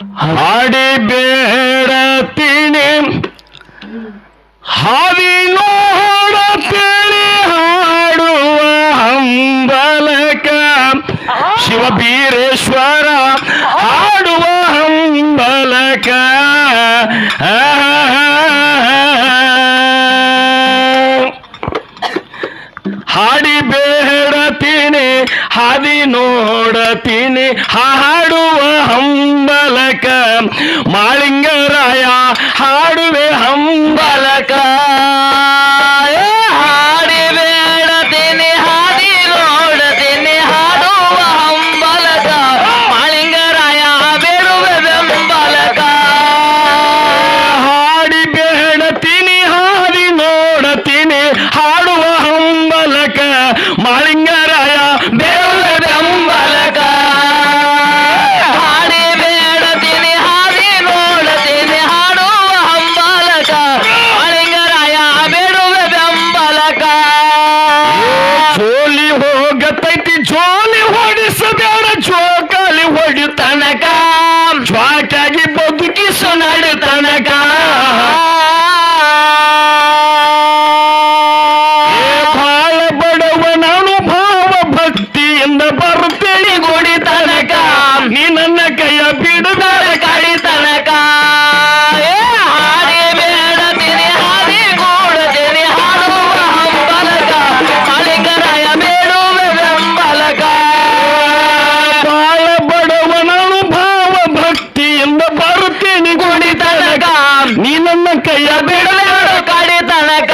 ಹಾಡಿ ಬೇಡ ತಿಣಿ ಹಾವಿ ನೋಡ ತಿಳಿ ಹಾಡುವ ಹಂಬಲಕ. ಶಿವಬೀರೇಶ್ವರ ಹಾಡುವ ಹಂಬಲಕ. ಆ ಹಾದಿ ನೋಡತೀನಿ ಹಾಡುವ ಹಂಬಲಕ. ಮಾಳಿಂಗರಾಯ ಹಾಡುವೆ ಹಂಬಲಕ. ತರುತ್ತೇನೆ ಗೋಡಿ ತನಕ ನೀ ನನ್ನ ಕೈಯ ಬಿಡಲೇಡು ಕಾಡಿ ತನಕ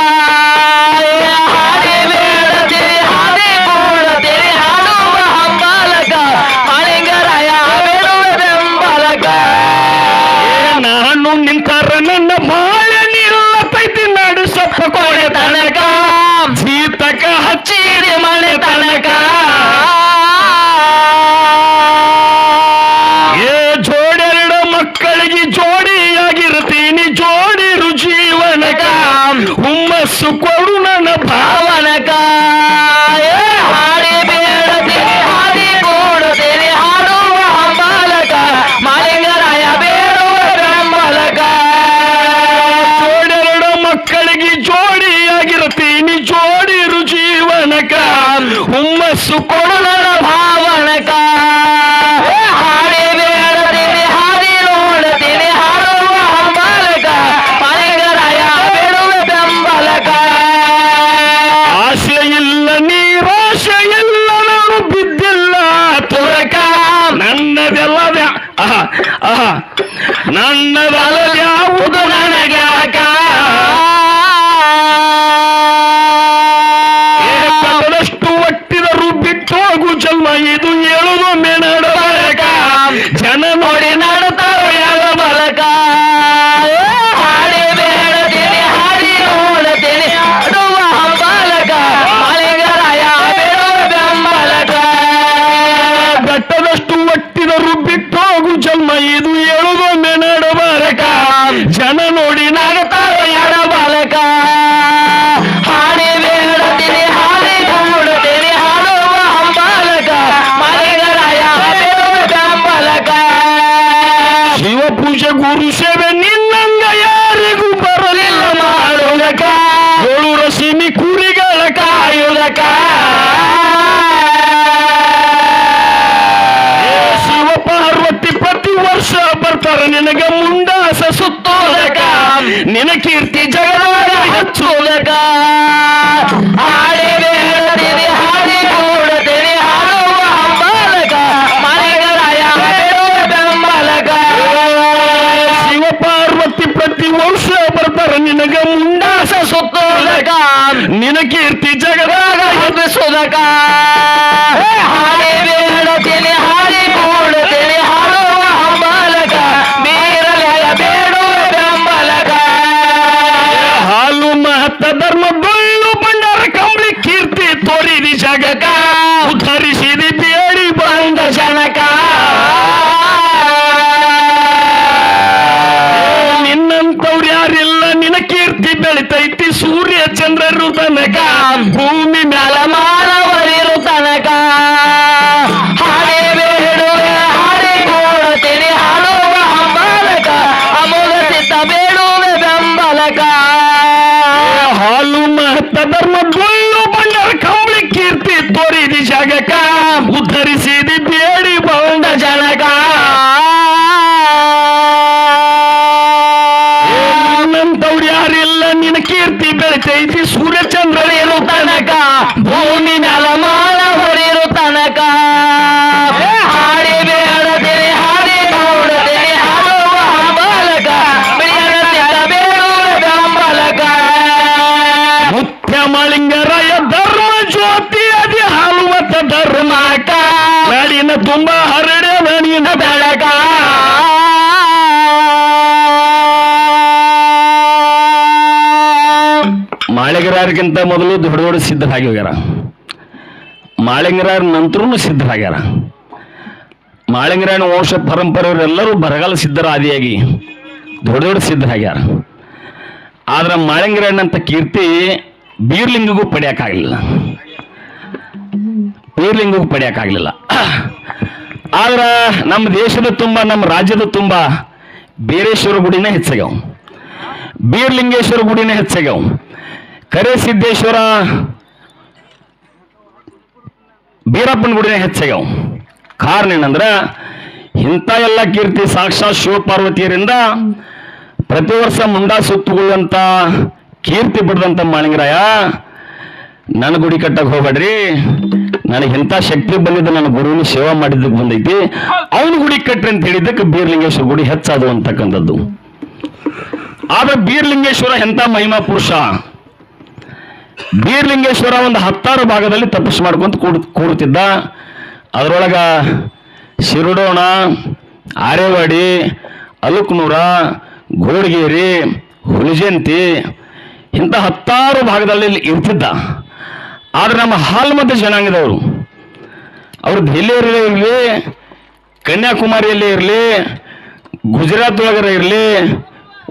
ಬಸ್ಸು ಕೊಡು ನನ್ನ ಭಾವನಕಾಯ. ಹಾಡಿ ಬೇಡದಿರಿ ಹಾಡಿ ಕೊಡದಿರಿ ಹಾಡುವ ಹಂಬಲಕ. ಮಾಲಿಂಗರಾಯ ಬೇಡುವ ಬೆಂಬಲಕ. ಜೋಡೆರಡು ಮಕ್ಕಳಿಗೆ ಜೋಡಿಯಾಗಿರುತ್ತೀನಿ, ಜೋಡಿರು ಜೀವನಕ. ಹುಮ್ಮಸ್ಸು ಕೊಡು ಭಾವ ನನ್ನ ಬಾಲ್ಯ ಜನ ನೋಡಿ ನಿನ ಕೀರ್ತಿ ಜಗದಾಗ ಹಚ್ಚೋದಕ ಹಾಡಿಗೆ ಹೇಳದಿರಿ ಹಾಡಿ ಕೂಡದಿರಿ ಹಾಡುವ ಹಂಬಾಲಕ ಮನೆಗರಾಯ ಬೆಂಬಲಕ ಶಿವ ಪಾರ್ವತಿ ಪ್ರತಿ ವರ್ಷ ಬರ್ತಾರ ನಿನಗ ಮುಂಡಾಸ ಸುತ್ತೋದಕ ನಿನ ಕೀರ್ತಿ ಜಗದಾಗ ಹಬ್ಬಿಸೋದಕ ಜಗಕ ಉದ್ಧರಿಸಿದ ಬೇಡಿ ಬಂದ ಜನಕ. ನಿನ್ನಂತವ್ರು ಯಾರಿಲ್ಲ ನಿನ ಕೀರ್ತಿ ಬೆಳಿತೈತಿ ಸೂರ್ಯ ಚಂದ್ರರು ತನಕ ಭೂಮಿ ಮ್ಯಾಲ ಮಾರವ ಜನಕ, ಉದ್ಧರಿಸಿದಿ ಬೇಡಿ ಬಂದ ಜನಕ. ನನ್ನಂತವ್ರು ಯಾರಿಲ್ಲ ನಿನ್ನ ಕೀರ್ತಿ ಬೆಳಿತೈತಿ ಸೂರ್ಯಚಂದ್ರ ಏನು ತನಕ ಭೂಮಿ ಮ್ಯಾಲ ತುಂಬ ಹರಡ್ಯದ ನೀನ ಬೆಳಗ ಮಾಳಿಗರಾರ್ಗಿಂತ ಮೊದಲು ದೊಡ್ಡ ದೊಡ್ಡ ಸಿದ್ಧರಾಗಿ ಹೋಗ್ಯಾರ ಮಾಳಿಂಗರಾರ ನಂತರನು ಸಿದ್ಧರಾಗ್ಯಾರ. ಮಾಳಿಂಗರಾಯನ ವಂಶ ಪರಂಪರೆಯವರೆಲ್ಲರೂ ಬರಗಾಲ ಸಿದ್ಧರ ಆದಿಯಾಗಿ ದೊಡ್ಡ ದೊಡ್ಡ ಸಿದ್ಧರಾಗ್ಯಾರ. ಆದ್ರೆ ಮಾಳಿಂಗರಾಯನಂತ ಕೀರ್ತಿ ಬೀರ್ಲಿಂಗಿಗೂ ಪಡೆಯಕ್ಕಾಗಲಿಲ್ಲ ಬೀರ್ಲಿಂಗಿಗೂ ಪಡೆಯಕ್ಕಾಗಲಿಲ್ಲ ಆದ್ರೆ ನಮ್ಮ ದೇಶದ ತುಂಬ ನಮ್ಮ ರಾಜ್ಯದ ತುಂಬ ಬೀರೇಶ್ವರ ಗುಡಿನೇ ಹೆಚ್ಚಾಗ್ಯಾವ. ಬೀರ್ಲಿಂಗೇಶ್ವರ ಗುಡಿನೇ ಹೆಚ್ಚಾಗ್ಯಾವ. ಕರೆ ಸಿದ್ದೇಶ್ವರ ಬೀರಪ್ಪನ ಗುಡಿನೇ ಹೆಚ್ಚಾಗ್ಯಾವ. ಕಾರಣ ಏನಂದ್ರೆ ಇಂಥ ಎಲ್ಲ ಕೀರ್ತಿ ಸಾಕ್ಷಾತ್ ಶಿವಪಾರ್ವತಿಯರಿಂದ ಪ್ರತಿ ವರ್ಷ ಮುಂಡಾ ಸುತ್ತುಕೊಳ್ಳುವಂತ ಕೀರ್ತಿ ಬಿಡದಂತ ಮಾಳಿಂಗರಾಯ ನನ್ನ ಗುಡಿ ಕಟ್ಟಕ್ಕೆ ಹೋಗ್ಬೇಡ್ರಿ. ನನಗೆ ಇಂಥ ಶಕ್ತಿ ಬಂದಿದ್ದು ನನ್ನ ಗುರುವಿನ ಸೇವಾ ಮಾಡಿದ್ದಕ್ಕೆ ಬಂದೈತಿ. ಅವನ ಗುಡಿ ಕಟ್ಟ್ರಿ ಅಂತ ಹೇಳಿದ್ದಕ್ಕೆ ಬೀರ್ಲಿಂಗೇಶ್ವರ ಗುಡಿ ಹೆಚ್ಚಾದವು ಅಂತಕ್ಕಂಥದ್ದು. ಆದ್ರೆ ಬೀರ್ಲಿಂಗೇಶ್ವರ ಎಂಥ ಮಹಿಮಾ ಪುರುಷ? ಬೀರ್ಲಿಂಗೇಶ್ವರ ಒಂದು ಹತ್ತಾರು ಭಾಗದಲ್ಲಿ ತಪಸ್ಸು ಮಾಡ್ಕೊಂತ ಕೂಡ್ ಅದರೊಳಗ ಶಿರುಡೋಣ ಆರೇವಾಡಿ ಅಲುಕ್ನೂರ ಗೋಡ್ಗೇರಿ ಹುಲಿಜಂತಿ ಇಂಥ ಹತ್ತಾರು ಭಾಗದಲ್ಲಿ ಇರ್ತಿದ್ದ. ಆದ್ರೆ ನಮ್ಮ ಹಾಲ್ಮತ ಜನಾಂಗದವರು. ಅವರು ದೆಹಲಿಯಲ್ಲೇ ಇರಲಿ, ಕನ್ಯಾಕುಮಾರಿಯಲ್ಲೇ ಇರಲಿ ಗುಜರಾತ್ ಒಳಗರ ಇರಲಿ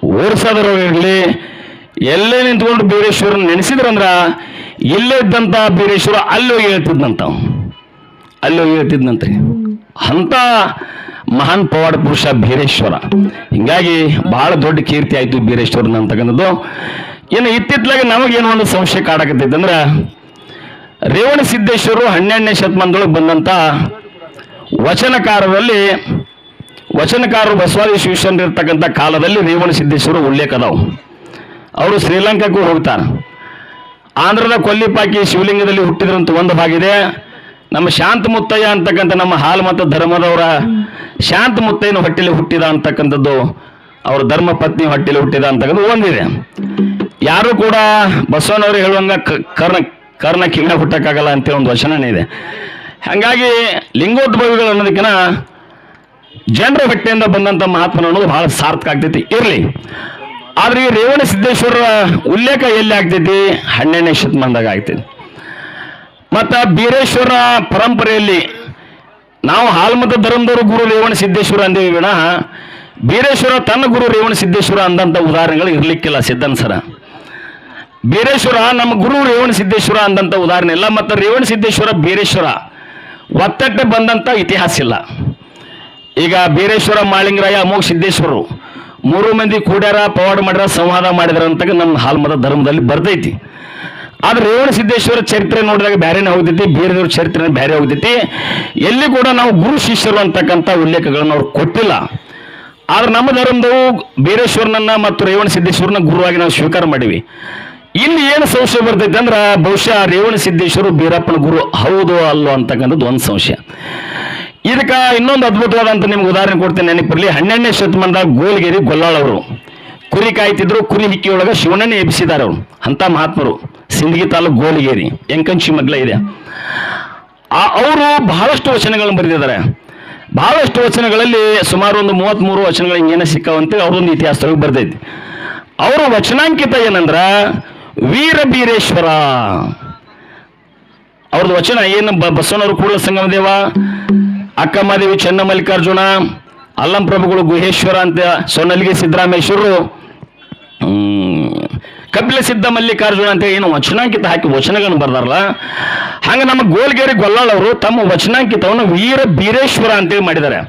ಓರ್ಸಾದೊಳಗೆ ಇರಲಿ, ಎಲ್ಲೇ ನಿಂತ್ಕೊಂಡು ಬೀರೇಶ್ವರನ ನೆನೆಸಿದ್ರಂದ್ರ ಇಲ್ಲೇ ಇದ್ದಂಥ ಬೀರೇಶ್ವರ ಅಲ್ಲಿ ಹೋಗಿ ಹೇಳ್ತಿದ್ನಂತ ಅವ. ಅಲ್ಲಿ ಹೋಗಿ ಹೇಳ್ತಿದ್ನಂತ್ರಿ ಅಂಥ ಮಹಾನ್ ಪವಾಡ ಪುರುಷ ಬೀರೇಶ್ವರ. ಹಿಂಗಾಗಿ ಬಹಳ ದೊಡ್ಡ ಕೀರ್ತಿ ಆಯಿತು ಬೀರೇಶ್ವರನ ಅಂತಕ್ಕಂಥದ್ದು. ಇನ್ನು ಇತ್ತಿತ್ತಲಾಗ ನಮಗೇನು ಒಂದು ಸಂಶಯ ಕಾಡಕತ್ತೈತೆ ಅಂದ್ರೆ ರೇವಣ ಸಿದ್ದೇಶ್ವರರು ಹನ್ನೆರಡನೇ ಶತಮಾನದೊಳಗೆ ಬಂದಂಥ ವಚನಕಾರರಲ್ಲಿ, ವಚನಕಾರರು ಬಸವಾದಿ ಶಿವಶನ್ ಇರ್ತಕ್ಕಂಥ ಕಾಲದಲ್ಲಿ ರೇವಣ ಸಿದ್ದೇಶ್ವರ ಉಲ್ಲೇಖ ಅದಾವು ಅವರು ಶ್ರೀಲಂಕಾಕ್ಕೂ ಹೋಗ್ತಾರೆ. ಆಂಧ್ರದ ಕೊಲ್ಲಿಪಾಕಿ ಶಿವಲಿಂಗದಲ್ಲಿ ಹುಟ್ಟಿದ್ರಂತ ಒಂದು ಭಾಗಿದೆ ನಮ್ಮ ಶಾಂತ ಮುತ್ತಯ್ಯ ಅಂತಕ್ಕಂಥ ನಮ್ಮ ಹಾಲು ಮತ್ತು ಧರ್ಮದವರ ಶಾಂತ ಮುತ್ತಯ್ಯನ ಹೊಟ್ಟೆಲಿ ಹುಟ್ಟಿದ ಅಂತಕ್ಕಂಥದ್ದು, ಅವರ ಧರ್ಮ ಪತ್ನಿ ಹೊಟ್ಟೆಲಿ ಹುಟ್ಟಿದ ಅಂತಕ್ಕಂಥದ್ದು ಒಂದಿದೆ. ಯಾರು ಕೂಡ ಬಸವನವರು ಹೇಳುವಂಗ ಕರ್ಣ ಕರ್ಣ ಕಿಂಗ ಹುಟ್ಟಕ್ಕಾಗಲ್ಲ ಅಂತೇಳಿ ಒಂದು ವಚನನೇ ಇದೆ. ಹಾಗಾಗಿ ಲಿಂಗೋದ್ಭವಿಗಳು ಅನ್ನೋದಕ್ಕಿಂತ ಜನರ ಹೊಟ್ಟೆಯಿಂದ ಬಂದಂಥ ಮಹಾತ್ಮನ ಅನ್ನೋದು ಬಹಳ ಸಾರ್ಥಕ ಆಗ್ತೈತಿ. ಇರಲಿ. ಆದ್ರೆ ಈ ರೇವಣ ಸಿದ್ದೇಶ್ವರ ಉಲ್ಲೇಖ ಎಲ್ಲಿ ಆಗ್ತೈತಿ? ಹನ್ನೆರಡನೇ ಶತಮಾನದಾಗ ಆಗ್ತೈತಿ. ಮತ್ತು ಬೀರೇಶ್ವರ ಪರಂಪರೆಯಲ್ಲಿ ನಾವು ಹಾಲ್ಮತ ಧರ್ಮದವರು ಗುರು ರೇವಣ ಸಿದ್ದೇಶ್ವರ ಅಂದೇವಿ ವಿಣ ಬೀರೇಶ್ವರ ತನ್ನ ಗುರು ರೇವಣ ಸಿದ್ದೇಶ್ವರ ಅಂದಂಥ ಉದಾಹರಣೆಗಳು ಇರಲಿಕ್ಕಿಲ್ಲ ಸಿದ್ಧನ್ ಸರ. ಬೀರೇಶ್ವರ, ನಮ್ಮ ಗುರು ರೇವಣ ಸಿದ್ದೇಶ್ವರ ಅಂದಂಥ ಉದಾಹರಣೆ ಇಲ್ಲ. ಮತ್ತು ರೇವಣ ಸಿದ್ದೇಶ್ವರ, ಬೀರೇಶ್ವರ ಒತ್ತಟ್ಟೆ ಬಂದಂಥ ಇತಿಹಾಸ ಇಲ್ಲ. ಈಗ ಬೀರೇಶ್ವರ, ಮಾಳಿಂಗರಾಯ, ಅಮೋಘ ಸಿದ್ದೇಶ್ವರರು ಮೂರು ಮಂದಿ ಕೂಡ್ಯಾರ, ಪವಾಡ ಮಾಡ್ಯಾರ, ಸಂವಾದ ಮಾಡಿದ್ರ ಅಂತ ನಮ್ಮ ಹಾಲ್ಮದ ಧರ್ಮದಲ್ಲಿ ಬರ್ತೈತಿ. ಆದ್ರೆ ರೇವಣ ಸಿದ್ದೇಶ್ವರ ಚರಿತ್ರೆ ನೋಡಿದಾಗ ಬೇರೆನೇ ಹೋಗ್ತೈತಿ, ಬೀರದೇವ್ರ ಚರಿತ್ರೆ ಬೇರೆ ಹೋಗ್ತೈತಿ. ಎಲ್ಲಿ ಕೂಡ ನಾವು ಗುರು ಶಿಷ್ಯರು ಅಂತಕ್ಕಂಥ ಉಲ್ಲೇಖಗಳನ್ನು ಅವ್ರು ಕೊಟ್ಟಿಲ್ಲ. ಆದ್ರೆ ನಮ್ಮ ಧರ್ಮದವು ಬೀರೇಶ್ವರನನ್ನ ಮತ್ತು ರೇವಣ ಸಿದ್ದೇಶ್ವರನ ಗುರುವಾಗಿ ನಾವು ಸ್ವೀಕಾರ ಮಾಡಿವಿ. ಇಲ್ಲಿ ಏನು ಸಂಶಯ ಬರ್ತೈತೆ ಅಂದ್ರೆ, ಬಹುಶಃ ರೇವಣ ಸಿದ್ದೇಶ್ವರು ಬೀರಪ್ಪನ ಗುರು ಹೌದು ಅಲ್ಲೋ ಅಂತಕ್ಕಂಥದ್ದು ಒಂದು ಸಂಶಯ. ಇದಕ್ಕೆ ಇನ್ನೊಂದು ಅದ್ಭುತವಾದಂತ ನಿಮ್ಗೆ ಉದಾಹರಣೆ ಕೊಡ್ತೇನೆ ನೆನಪಿರಲಿ, ಹನ್ನೆರಡನೇ ಶತಮಾನದಾಗ ಗೋಲ್ಗೇರಿ ಗೊಲ್ಲಾಳವರು ಕುರಿ ಕಾಯ್ತಿದ್ರು, ಕುರಿ ಹಿಕ್ಕಿಯೊಳಗೆ ಶಿವಣ್ಣನೇ ಎಬ್ಬಿಸಿದ್ದಾರೆ ಅವರು. ಅಂಥ ಮಹಾತ್ಮರು. ಸಿಂದಗಿ ತಾಲೂಕು ಗೋಲ್ಗೇರಿ, ಎಂಕಂಚಿ ಮಗ್ಲ ಇದೆ. ಅವರು ಬಹಳಷ್ಟು ವಚನಗಳನ್ನು ಬರೆದಿದ್ದಾರೆ. ಬಹಳಷ್ಟು ವಚನಗಳಲ್ಲಿ ಸುಮಾರು ಒಂದು ಮೂವತ್ತ್ಮೂರು ವಚನಗಳು ಹಿಂಗೇನೆ ಸಿಕ್ಕಾವಂತೆ ಅವರೊಂದು ಇತಿಹಾಸದೊಳಗೆ ಬರ್ತೈತಿ ಅವರ ವಚನಾಂಕಿತ ಏನಂದ್ರ ವೀರ ಬೀರೇಶ್ವರ ಅವ್ರದ್ದು ವಚನ ಏನು? ಬಸವನವರು ಕೂಡಲ ಸಂಗಮ ದೇವ. ಅಕ್ಕಮ್ಮದೇವಿ ಚೆನ್ನ ಮಲ್ಲಿಕಾರ್ಜುನ. ಅಲ್ಲಂ ಪ್ರಭುಗಳು ಗುಹೇಶ್ವರ ಅಂತ ಸೊನ್ನಲ್ಲಿಗೆ ಸಿದ್ದರಾಮೇಶ್ವರರು. ಕಪಿಲ ಸಿದ್ಧ ಮಲ್ಲಿಕಾರ್ಜುನ ಅಂತ ಏನು ವಚನಾಂಕಿತ ಹಾಕಿ ವಚನಗಳನ್ನು ಬರ್ದಾರಲ್ಲ. ಹಂಗೆ ನಮ್ಮ ಗೋಲ್ಗೇರಿ ಗೊಲ್ಲಾಳ್ ಅವರು ತಮ್ಮ ವಚನಾಂಕಿತವನ್ನು ವೀರ ಬೀರೇಶ್ವರ ಅಂತೇಳಿ ಮಾಡಿದ್ದಾರೆ.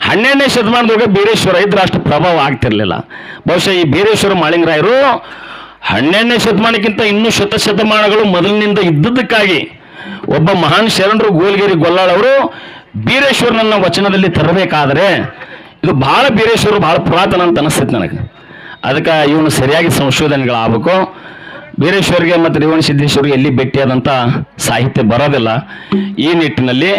ಹನ್ನೆರಡನೇ ಶತಮಾನದೊಳಗೆ ಬೀರೇಶ್ವರ ಇದ್ರೆ ಅಷ್ಟು ಪ್ರಭಾವ ಆಗ್ತಿರ್ಲಿಲ್ಲ. ಬಹುಶಃ ಈ ಬೀರೇಶ್ವರ ಮಾಳಿಂಗರಾಯರು ಹನ್ನೆರಡನೇ ಶತಮಾನಕ್ಕಿಂತ ಇನ್ನೂ ಶತ ಶತಮಾನಗಳು ಮೊದಲಿನಿಂದ ಇದ್ದದ್ದಕ್ಕಾಗಿ ಒಬ್ಬ ಮಹಾನ್ ಶರಣರು ಗೋಲ್ಗಿರಿ ಅವರು ಬೀರೇಶ್ವರನನ್ನ ವಚನದಲ್ಲಿ ತರಬೇಕಾದರೆ ಇದು ಬಹಳ ಬೀರೇಶ್ವರ ಬಹಳ ಪುರಾತನ ಅಂತ ಅನಿಸ್ತೈತೆ ನನಗೆ. ಅದಕ್ಕೆ ಇವನು ಸರಿಯಾಗಿ ಸಂಶೋಧನೆಗಳಾಗಬೇಕು. ಬೀರೇಶ್ವರಿಗೆ ಮತ್ತು ರೇವಣ ಸಿದ್ದೇಶ್ವರಿಗೆ ಎಲ್ಲಿ ಭೇಟಿಯಾದಂಥ ಸಾಹಿತ್ಯ ಬರೋದಿಲ್ಲ. ಈ ನಿಟ್ಟಿನಲ್ಲಿ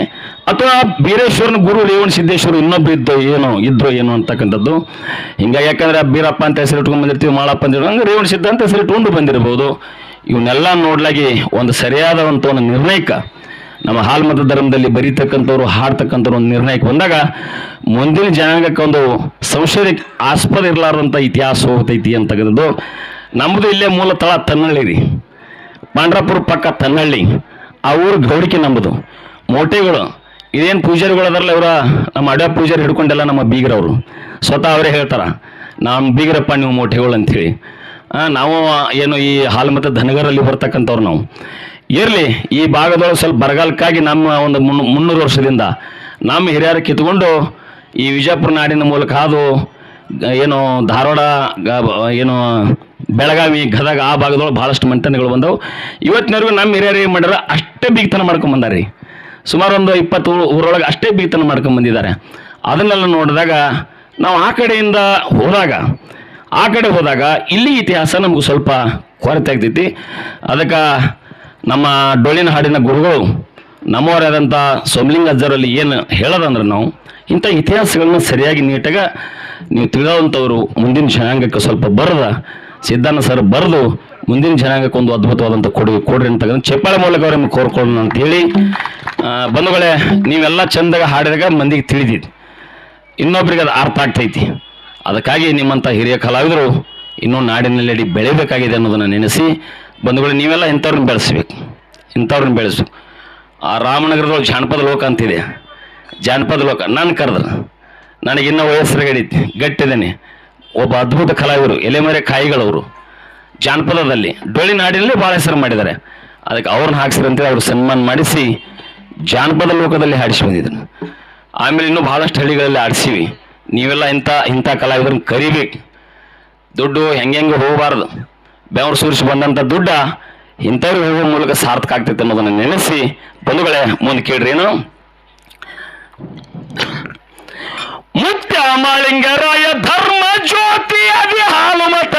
ಅಥವಾ ಬೀರೇಶ್ವರನ ಗುರು ರೇವಣ ಸಿದ್ದೇಶ್ವರ ಇನ್ನೊಬ್ರು ಇದ್ದು ಏನು, ಇದ್ರು ಏನು ಅಂತಕ್ಕಂಥದ್ದು. ಹಿಂಗಾಗಿ ಯಾಕಂದ್ರೆ ಬೀರಪ್ಪ ಅಂತ ಹೆಸರು ಇಟ್ಕೊಂಡು ಬಂದಿರ್ತೀವಿ, ಮಾಳಪ್ಪ ಅಂತ ಹಂಗೆ ರೇವಣ ಸಿದ್ಧ ಅಂತ ಹೆಸರು ಇಟ್ಕೊಂಡು ಬಂದಿರ್ಬೋದು. ಇವನ್ನೆಲ್ಲ ನೋಡ್ಲಾಗಿ ಒಂದು ಸರಿಯಾದಂಥ ಒಂದು ನಿರ್ಣಯಕ್ಕೆ ನಮ್ಮ ಹಾಲ್ಮತ ಧರ್ಮದಲ್ಲಿ ಬರೀತಕ್ಕಂಥವ್ರು, ಹಾಡ್ತಕ್ಕಂಥವ್ರು ಒಂದು ನಿರ್ಣಯಕ್ಕೆ ಬಂದಾಗ ಮುಂದಿನ ಜನಾಂಗಕ್ಕೆ ಒಂದು ಸಂಶಯಕ್ಕೆ ಆಸ್ಪದ ಇರಲಾರ್ದಂಥ ಇತಿಹಾಸ ಹೋಗ್ತೈತಿ ಅಂತಕ್ಕಂಥದ್ದು. ನಮ್ಮದು ಇಲ್ಲೇ ಮೂಲ ತಳ ತನ್ನಳ್ಳಿ ರೀ. ಪಾಂಡ್ರಾಪುರ ಪಕ್ಕ ತನ್ನಳ್ಳಿ. ಆ ಊರು ಗೌಡಿಕೆ ನಮ್ಮದು ಮೋಟೆಗಳು, ಇದೇನು ಪೂಜಾರಿಗಳು ಅದರಲ್ಲಿ ಇವರ? ನಮ್ಮ ಅಡ ಪೂಜಾರಿ ಹಿಡ್ಕೊಂಡೆಲ್ಲ ನಮ್ಮ ಬೀಗರವರು. ಸ್ವತಃ ಅವರೇ ಹೇಳ್ತಾರೆ ನಮ್ಮ ಬೀಗರಪ್ಪ ನೀವು ಮೋಟೆಗಳು ಅಂಥೇಳಿ ನಾವು ಏನು ಈ ಹಾಲು ಮತ್ತು ಧನಗರಲ್ಲಿ ಬರ್ತಕ್ಕಂಥವ್ರು ನಾವು. ಇರಲಿ, ಈ ಭಾಗದೊಳಗೆ ಸ್ವಲ್ಪ ಬರಗಾಲಕ್ಕಾಗಿ ನಮ್ಮ ಒಂದು ಮುನ್ನೂ, ಮುನ್ನೂರು ವರ್ಷದಿಂದ ನಮ್ಮ ಹಿರಿಯರು ಕಿತ್ಕೊಂಡು ಈ ವಿಜಯಪುರ ನಾಡಿನ ಮೂಲಕ ಅದು ಏನು ಧಾರವಾಡ ಏನು ಬೆಳಗಾವಿ ಗದಗ ಆ ಭಾಗದೊಳಗೆ ಭಾಳಷ್ಟು ಮಂಟನೆಗಳು ಬಂದವು. ಇವತ್ತಿನವರೆಗೂ ನಮ್ಮ ಹಿರಿಯರು ಏನು ಮಾಡ್ಯಾರ ಅಷ್ಟೇ ಬೀಗ್ತನ ಮಾಡ್ಕೊಂಡು ಬಂದಾರಿ ಸುಮಾರು ಒಂದು ಇಪ್ಪತ್ತು ಊರೊಳಗೆ ಅಷ್ಟೇ ಬೀಗ್ತನ ಮಾಡ್ಕೊಂಡು ಬಂದಿದ್ದಾರೆ. ಅದನ್ನೆಲ್ಲ ನೋಡಿದಾಗ ನಾವು ಆ ಕಡೆಯಿಂದ ಹೋದಾಗ, ಆ ಕಡೆ ಹೋದಾಗ ಇಲ್ಲಿ ಇತಿಹಾಸ ನಮಗೆ ಸ್ವಲ್ಪ ಕೊರತೆ ಆಗ್ತೈತಿ. ಅದಕ್ಕೆ ನಮ್ಮ ಡೊಳ್ಳಿನ ಹಾಡಿನ ಗುರುಗಳು ನಮ್ಮವರಾದಂಥ ಸೋಮಲಿಂಗ ಅಜ್ಜರಲ್ಲಿ ಏನು ಹೇಳೋದಂದ್ರೆ ನಾವು, ಇಂಥ ಇತಿಹಾಸಗಳನ್ನ ಸರಿಯಾಗಿ ನೀಟಾಗ ನೀವು ತಿಳಿದಂಥವ್ರು ಮುಂದಿನ ಜನಾಂಗಕ್ಕೆ ಸ್ವಲ್ಪ ಬರದ ಸಿದ್ಧಾನ ಸರ್ ಬರೆದು ಮುಂದಿನ ಜನಾಂಗಕ್ಕೆ ಒಂದು ಅದ್ಭುತವಾದಂಥ ಕೊಡುಗೆ ಕೊಡ್ರಿ ಅಂತ ಚಪ್ಪಾಳೆ ಮೂಲಕ ಅವ್ರ ಕೋರ್ಕೊಳ್ಳೋಣ ಅಂತ ಹೇಳಿ ಆ, ಬಂಧುಗಳೇ ನೀವೆಲ್ಲ ಚಂದಾಗ ಹಾಡಿದಾಗ ಮಂದಿಗೆ ತಿಳಿದಿದ್ದು. ಇನ್ನೊಬ್ರಿಗೆ ಅದು ಅರ್ಥ ಆಗ್ತೈತಿ. ಅದಕ್ಕಾಗಿ ನಿಮ್ಮಂಥ ಹಿರಿಯ ಕಲಾವಿದರು ಇನ್ನೂ ನಾಡಿನಲ್ಲಿ ಬೆಳಿಬೇಕಾಗಿದೆ ಅನ್ನೋದನ್ನು ನೆನೆಸಿ ಬಂಧುಗಳು ನೀವೆಲ್ಲ ಇಂಥವ್ರನ್ನ ಬೆಳೆಸ್ಬೇಕು. ಇಂಥವ್ರನ್ನ ಬೆಳೆಸ್ಬೇಕು ಆ ರಾಮನಗರದೊಳಗೆ ಜಾನಪದ ಲೋಕ ಅಂತಿದೆ. ಜಾನಪದ ಲೋಕ. ನಾನು ಕರೆದ್ರು. ನನಗಿನ್ನೂ ವಯಸ್ಸರ ಗಡಿತಿ ಗಟ್ಟಿದ್ದೇನೆ. ಒಬ್ಬ ಅದ್ಭುತ ಕಲಾವಿದರು, ಎಲೆಮರೆ ಕಾಯಿಗಳವರು. ಜಾನಪದದಲ್ಲಿ ಡೊಳ್ಳಿನಾಡಿನಲ್ಲಿ ಭಾಳ ಹೆಸರು ಮಾಡಿದ್ದಾರೆ. ಅದಕ್ಕೆ ಅವ್ರನ್ನ ಹಾಕ್ಸಿರಂತೇಳಿ ಅವ್ರು ಸನ್ಮಾನ ಮಾಡಿಸಿ ಜಾನಪದ ಲೋಕದಲ್ಲಿ ಹಾಡಿಸಿ ಬಂದಿದ್ರು. ಆಮೇಲೆ ಇನ್ನೂ ಭಾಳಷ್ಟು ಹಳ್ಳಿಗಳಲ್ಲಿ ಆಡಿಸಿವಿ ನೀವೆಲ್ಲ ಇಂಥ ಇಂಥ ಕಲಾವಿದರನ್ನು ಕರಿಬೇಕು. ದುಡ್ಡು ಹೆಂಗೆ ಹೆಂಗೆ ಹೋಗಬಾರ್ದು. ಬೆವರು ಸುರಿಸಿ ಬಂದಂಥ ದುಡ್ಡ ಇಂಥವ್ರಿಗೆ ಹೋಗೋ ಮೂಲಕ ಸಾರ್ಥಕ ಆಗ್ತೈತೆ ಅನ್ನೋದನ್ನು ನೆನೆಸಿ ಬಂಧುಗಳೇ, ಮುಂದೆ ಕೇಳ್ರಿ ಏನು? ಮುತ್ಯ ಮಾಳಿಂಗರಾಯ ಧರ್ಮ ಜ್ಯೋತಿ ಅದಿ ಹಾಲು ಮತ